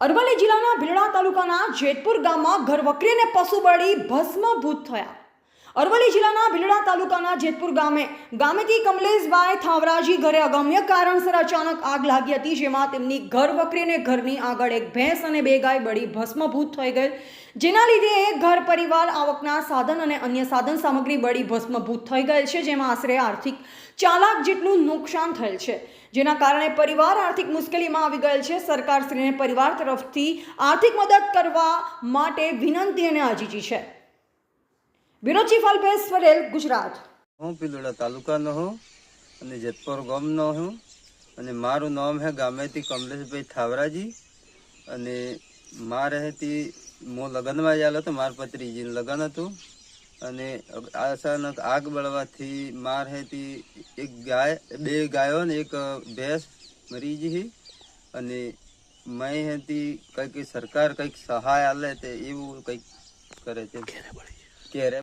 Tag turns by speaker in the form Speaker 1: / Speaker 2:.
Speaker 1: અરવલ્લી જિલ્લાના ભીલડા તાલુકાના જેતપુર ગામમાં ઘર વકરીને પશુ બળી ભસ્મભૂત થયા. અરવલ્લી જિલ્લાના ભીલડા તાલુકાના જેતપુર ગામે, ગામેથી કમલેશભાઈ થાવરાજી ઘરે અગમ્ય કારણસર અચાનક આગ લાગી હતી, જેમાં તેમની ઘર વકરીને ઘરની આગળ એક ભેંસ અને બે ગાય બળી ભસ્મભૂત થઈ ગઈ. જેના લીધે એક ઘર પરિવાર આવકના સાધન અને અન્ય સાધન સામગ્રી બળી ભસ્મભૂત થઈ ગયેલ છે, જેમાં આશરે આર્થિક ચાલાક જેટલું નુકસાન થયેલ છે. જેના કારણે પરિવાર આર્થિક મુશ્કેલીમાં આવી ગયેલ છે. સરકારશ્રીને પરિવાર તરફથી આર્થિક મદદ કરવા માટે વિનંતી અને આજીજી છે. Bureau chief Alpesh Patel Gujarat.
Speaker 2: હું પિલોડા તાલુકાનો હું અને જેતપુર ગામનો હું અને મારું નામ હે ગામેથી કમલેશભાઈ થાવરાજી અને મારે રહેતી હું લગ્નમાં આવેલો હતો માર પત્રીજીનું લગ્ન હતું અને અચાનક આગ બળવાથી માર હેતી એક ગાય બે ગાયો ને એક ભેંસ મરી ગઈ અને મેં હેતી કંઈક સરકાર કંઈક સહાય આલે તે એવું કંઈક કરે છે. ક્યારે